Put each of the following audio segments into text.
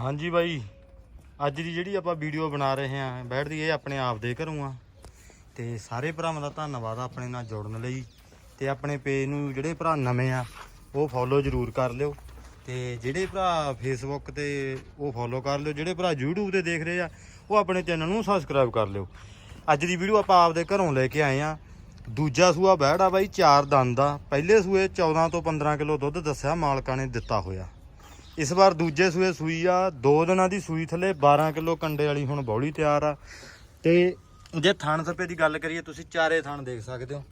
ਹਾਂਜੀ ਬਾਈ। ਅੱਜ ਦੀ ਜਿਹੜੀ ਆਪਾਂ ਵੀਡੀਓ ਬਣਾ ਰਹੇ ਹਾਂ ਬੈਠਦੀ ਇਹ ਆਪਣੇ ਆਪ ਦੇ ਘਰੋਂ ਆ। ਤੇ ਸਾਰੇ ਭਰਾਵਾਂ ਦਾ ਧੰਨਵਾਦ ਆਪਣੇ ਨਾਲ ਜੁੜਨ ਲਈ। ਤੇ ਆਪਣੇ ਪੇਜ ਨੂੰ ਜਿਹੜੇ ਭਰਾ ਨਵੇਂ ਆ, ਉਹ ਫੋਲੋ ਜ਼ਰੂਰ ਕਰ ਲਿਓ। ਤੇ ਜਿਹੜੇ ਭਰਾ ਫੇਸਬੁੱਕ ਤੇ ਉਹ ਫੋਲੋ ਕਰ ਲਿਓ। ਜਿਹੜੇ ਭਰਾ YouTube ਤੇ ਦੇਖ ਰਹੇ ਆ, ਉਹ ਆਪਣੇ ਚੈਨਲ ਨੂੰ ਸਬਸਕ੍ਰਾਈਬ ਕਰ ਲਿਓ। ਅੱਜ ਦੀ ਵੀਡੀਓ ਆਪਾਂ ਆਪਦੇ ਘਰੋਂ ਲੈ ਕੇ ਆਏ ਆ। ਦੂਜਾ ਸੂਆ ਬੈੜਾ ਬਾਈ, ਚਾਰ ਦੰਦ ਦਾ ਪਹਿਲੇ ਸੂਏ 14 ਤੋਂ 15 ਕਿਲੋ ਦੁੱਧ ਦੱਸਿਆ ਮਾਲਕਾਂ ਨੇ ਦਿੱਤਾ ਹੋਇਆ। ਇਸ ਵਾਰ ਦੂਜੇ ਸੂਏ ਸੂਈ ਆ, ਦੋ ਦਿਨਾਂ ਦੀ ਸੂਈ ਥੱਲੇ 12 ਕਿਲੋ ਕੰਡੇ ਵਾਲੀ ਹੁਣ ਬੌਲੀ ਤਿਆਰ ਆ। ਤੇ ਜੇ ਥਣ ਸੱਪੇ ਦੀ ਗੱਲ ਕਰੀਏ, ਤੁਸੀਂ ਚਾਰੇ ਥਣ ਦੇਖ ਸਕਦੇ ਹੋ।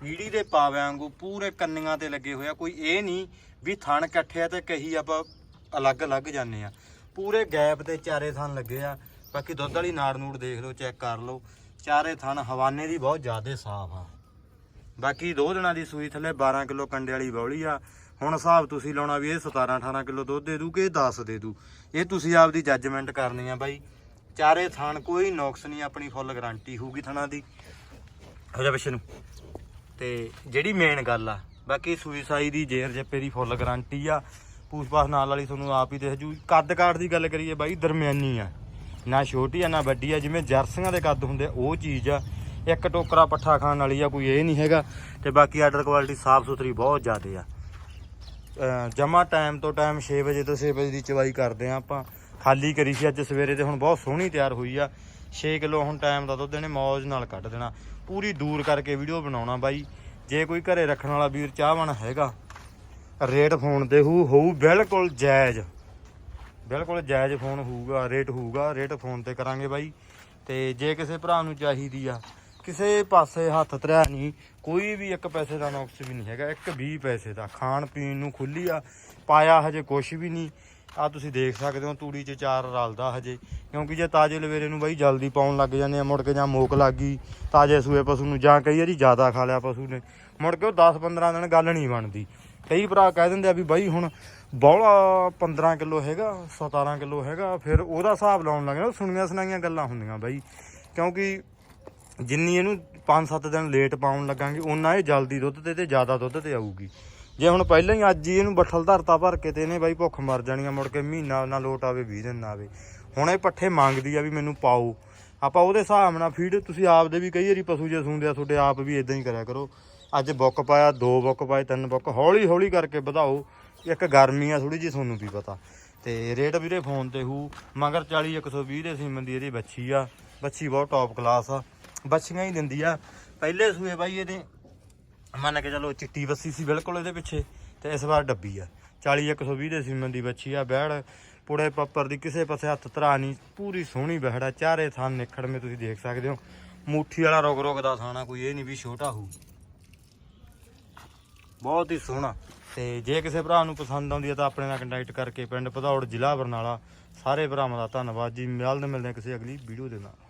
ਪੀੜੀ ਦੇ ਪਾਵਿਆਂ ਵਾਂਗੂ ਪੂਰੇ ਕੰਨੀਆਂ ਤੇ ਲੱਗੇ ਹੋਇਆ ਕੋਈ ਇਹ ਨਹੀਂ ਵੀ ਥਣ ਇਕੱਠੇ ਆ ਤੇ ਕਹੀ ਆਪਾਂ ਅਲੱਗ-ਅਲੱਗ ਜਾਂਦੇ ਆ। ਪੂਰੇ ਗੈਪ ਤੇ ਚਾਰੇ ਥਣ ਲੱਗੇ ਆ। ਬਾਕੀ ਦੁੱਧ ਵਾਲੀ ਨਾੜ ਨੂੜ ਦੇਖ ਲਓ, ਚੈੱਕ ਕਰ ਲਓ। ਚਾਰੇ ਥਣ ਹਵਾਨੇ ਦੀ ਬਹੁਤ ਜ਼ਿਆਦਾ ਸਾਫ਼ ਆ। ਬਾਕੀ ਦੋ ਦਿਨਾਂ ਦੀ ਸੂਈ ਥੱਲੇ 12 ਕਿਲੋ ਕੰਡੇ ਵਾਲੀ ਬੌਲੀ ਆ। ਹੁਣ ਹਿਸਾਬ ਤੁਸੀਂ ਲਾਉਣਾ ਵੀ ਇਹ 17 18 ਕਿਲੋ ਦੁੱਧ ਦੇ ਦੂ ਕਿ ਇਹ 10 ਦੇ ਦੂ। ਇਹ ਤੁਸੀਂ ਆਪਦੀ ਜੱਜਮੈਂਟ ਕਰਨੀ ਆ ਬਾਈ। ਚਾਰੇ ਥਣ ਕੋਈ ਨੁਕਸ ਨਹੀਂ ਆਪਣੀ ਫੁੱਲ ਗਾਰੰਟੀ ਹੋਊਗੀ ਥਣਾ ਦੀ। ਹੋ ਜਾ ਪਿੱਛੇ ਨੂੰ। ਤੇ ਜਿਹੜੀ ਮੇਨ ਗੱਲ ਆ ਬਾਕੀ ਸੂਈਸਾਈ ਦੀ ਜੇਰ ਜੱਪੇ ਦੀ ਫੁੱਲ ਗਾਰੰਟੀ ਆ। ਪੂਛ ਪਾਛ ਨਾਲ ਵਾਲੀ ਤੁਹਾਨੂੰ ਆਪ ਹੀ ਦੇਖ ਜੂ। ਕੱਦ ਕਾਠ ਦੀ ਗੱਲ ਕਰੀਏ ਬਾਈ ਦਰਮਿਆਨੀ ਆ। ਨਾ ਛੋਟੀ ਆ ਨਾ ਵੱਡੀ ਆ। ਜਿਵੇਂ ਜਰਸੀਆਂ ਦੇ ਕੱਦ ਹੁੰਦੇ ਆ, ਉਹ ਚੀਜ਼ ਆ। ਇੱਕ ਟੋਕਰਾ ਪੱਠਾ ਖਾਣ ਵਾਲੀ ਆ, ਕੋਈ ਇਹ ਨਹੀਂ ਹੈਗਾ। ਤੇ ਬਾਕੀ ਆਰਡਰ ਕੁਆਲਿਟੀ ਸਾਫ਼ ਸੁਥਰੀ ਬਹੁਤ ਜ਼ਿਆਦੇ ਆ। ਜਮਾ ਟਾਈਮ ਤੋਂ ਟਾਈਮ 6 ਵਜੇ ਤੋਂ 6 ਵਜੇ ਦੀ ਚਵਾਈ ਕਰਦੇ ਆ ਆਪਾਂ। ਖਾਲੀ ਕਰੀ ਸੀ ਅੱਜ ਸਵੇਰੇ ਤੇ ਹੁਣ ਬਹੁਤ ਸੋਹਣੀ ਤਿਆਰ ਹੋਈ ਆ। 6 ਕਿਲੋ ਹੁਣ ਟਾਈਮ ਦਾ ਦੁੱਧ ਇਹਨੇ ਮੌਜ ਨਾਲ ਕੱਢ ਦੇਣਾ। ਪੂਰੀ ਦੂਰ ਕਰਕੇ ਵੀਡੀਓ ਬਣਾਉਣਾ ਬਾਈ। ਜੇ ਕੋਈ ਘਰੇ ਰੱਖਣ ਵਾਲਾ ਵੀਰ ਚਾਹਵਾਨ ਹੈਗਾ ਰੇਟ ਫੋਨ ਤੇ ਹੋਊ ਹੋਊ ਬਿਲਕੁਲ ਜਾਇਜ਼। ਬਿਲਕੁਲ ਜਾਇਜ਼ ਫੋਨ ਹੋਊਗਾ ਰੇਟ ਹੋਊਗਾ ਰੇਟ ਫੋਨ ਤੇ ਕਰਾਂਗੇ ਬਾਈ। ਤੇ ਜੇ ਕਿਸੇ ਭਰਾ ਨੂੰ ਚਾਹੀਦੀ ਆ ਕਿਸੇ ਪਾਸੇ ਹੱਥ ਧਰਿਆ ਨਹੀਂ, ਕੋਈ ਵੀ ਇੱਕ ਪੈਸੇ ਦਾ ਨੁਕਸ ਵੀ ਨਹੀਂ ਹੈਗਾ, ਇੱਕ 20 ਪੈਸੇ ਦਾ। ਖਾਣ ਪੀਣ ਨੂੰ ਖੁੱਲੀ ਆ, ਪਾਇਆ ਹਜੇ ਕੁਛ ਵੀ ਨਹੀਂ। ਆ ਤੁਸੀਂ ਦੇਖ ਸਕਦੇ ਹੋ, ਤੂੜੀ 'ਚ ਚਾਰ ਰਲਦਾ ਹਜੇ। ਕਿਉਂਕਿ ਜੇ ਤਾਜੇ ਲਵੇਰੇ ਨੂੰ ਬਾਈ ਜਲਦੀ ਪਾਉਣ ਲੱਗ ਜਾਂਦੇ ਆ, ਮੁੜ ਕੇ ਜਾਂ ਮੋਕ ਲੱਗ ਗਈ, ਤਾਜੇ ਸੂਏ ਪਸ਼ੂ ਨੂੰ, ਜਾਂ ਕਈ ਵਾਰੀ ਜ਼ਿਆਦਾ ਖਾ ਲਿਆ ਪਸ਼ੂ ਨੇ, ਮੁੜ ਕੇ ਉਹ 10-15 ਦਿਨ ਗੱਲ ਨਹੀਂ ਬਣਦੀ। ਕਈ ਭਰਾ ਕਹਿ ਦਿੰਦੇ ਆ ਵੀ ਬਾਈ ਹੁਣ ਬੌਲਾ 15 ਕਿਲੋ ਹੈਗਾ 17 ਕਿਲੋ ਹੈਗਾ, ਫਿਰ ਉਹਦਾ ਹਿਸਾਬ ਲਾਉਣ ਲੱਗ ਜਾਣਾ ਸੁਣੀਆਂ ਸੁਣਾਈਆਂ ਗੱਲਾਂ ਹੁੰਦੀਆਂ ਬਾਈ। ਕਿਉਂਕਿ ਜਿੰਨੀ ਇਹਨੂੰ 5-7 ਦਿਨ ਲੇਟ ਪਾਉਣ ਲੱਗਾਂਗੇ ਉਨਾ ਇਹ ਜਲਦੀ ਦੁੱਧ ਤੇ ਤੇ ਜ਼ਿਆਦਾ ਦੁੱਧ ਤੇ ਆਊਗੀ। ਜੇ ਹੁਣ ਪਹਿਲਾਂ ਹੀ ਅੱਜ ਹੀ ਇਹਨੂੰ ਬੱਠਲ ਧਰਤਾ ਭਰ ਕੇ ਤੇ ਇਹਨੇ ਬਾਈ ਭੁੱਖ ਮਰ ਜਾਣੀ ਆ, ਮੁੜ ਕੇ ਮਹੀਨਾ ਨਾ ਲੋਟ ਆਵੇ 20 ਦਿਨ ਨਾ ਆਵੇ। ਹੁਣ ਇਹ ਪੱਠੇ ਮੰਗਦੀ ਆ ਵੀ ਮੈਨੂੰ ਪਾਓ। ਆਪਾਂ ਉਹਦੇ ਹਿਸਾਬ ਨਾਲ ਫੀਡ ਤੁਸੀਂ ਆਪ ਦੇ ਵੀ ਕਈ ਵਾਰੀ ਪਸ਼ੂ ਜੇ ਸੁਣਦੇ ਆ, ਤੁਹਾਡੇ ਆਪ ਵੀ ਇਦਾਂ ਹੀ ਕਰਿਆ ਕਰੋ। ਅੱਜ ਬੁੱਕ ਪਾਇਆ, ਦੋ ਬੁੱਕ ਪਾਏ, ਤਿੰਨ ਬੁੱਕ ਹੌਲੀ ਹੌਲੀ ਕਰਕੇ ਵਧਾਓ। ਇੱਕ ਗਰਮੀ ਆ ਥੋੜੀ ਜੀ ਤੁਹਾਨੂੰ ਵੀ ਪਤਾ। ਤੇ ਰੇਟ ਵੀਰੇ ਫੋਨ ਤੇ ਹੂ, ਮਗਰ 40 120 ਦੇ ਸੀਮਨ ਦੀ ਇਹਦੀ ਬੱਚੀ ਆ। ਬੱਚੀ ਬਹੁਤ ਟੌਪ ਕਲਾਸ ਆ। ਬੱਚੀਆਂ ਹੀ ਦਿੰਦੀ ਆ। ਪਹਿਲੇ ਸੂਏ ਬਾਈ ਇਹਦੇ ਮੰਨ ਕੇ ਚਲੋ ਚਿੱਟੀ ਬੱਸੀ ਸੀ ਬਿਲਕੁਲ ਇਹਦੇ ਪਿੱਛੇ, ਤੇ ਇਸ ਵਾਰ ਡੱਬੀ ਆ। 40 120 ਦੇ ਸੀਮਨ ਦੀ ਬੱਚੀ ਆ, ਬਹਿੜ, ਪੁੜੇ ਪੱਪਰ ਦੀ ਕਿਸੇ ਪਾਸੇ ਹੱਥ ਧਰਾ ਨਹੀਂ, ਪੂਰੀ ਸੋਹਣੀ ਬਹਿੜਾ ਚਾਰੇ ਥਾਂ ਨਿਖੜਵੇਂ ਤੁਸੀਂ ਦੇਖ ਸਕਦੇ ਹੋ। ਮੁੱਠੀ ਵਾਲਾ ਰੋਗ ਰੋਗ ਦਾ ਥਾਣਾ ਕੋਈ ਇਹ ਨਹੀਂ ਵੀ ਛੋਟਾ ਹੋਊ। ਬਹੁਤ ਹੀ ਸੋਹਣਾ। ਤੇ ਜੇ ਕਿਸੇ ਭਰਾ ਨੂੰ ਪਸੰਦ ਆਉਂਦੀ ਹੈ ਤਾਂ ਆਪਣੇ ਨਾਲ ਕੰਟੈਕਟ ਕਰਕੇ ਪਿੰਡ ਭਦੌੜ ਜ਼ਿਲ੍ਹਾ ਬਰਨਾਲਾ, ਸਾਰੇ ਭਰਾਵਾਂ ਦਾ ਧੰਨਵਾਦ ਜੀ। ਮਿਲਦੇ ਮਿਲਦੇ ਕਿਸੇ ਅਗਲੀ ਵੀਡੀਓ ਦੇ ਨਾਲ।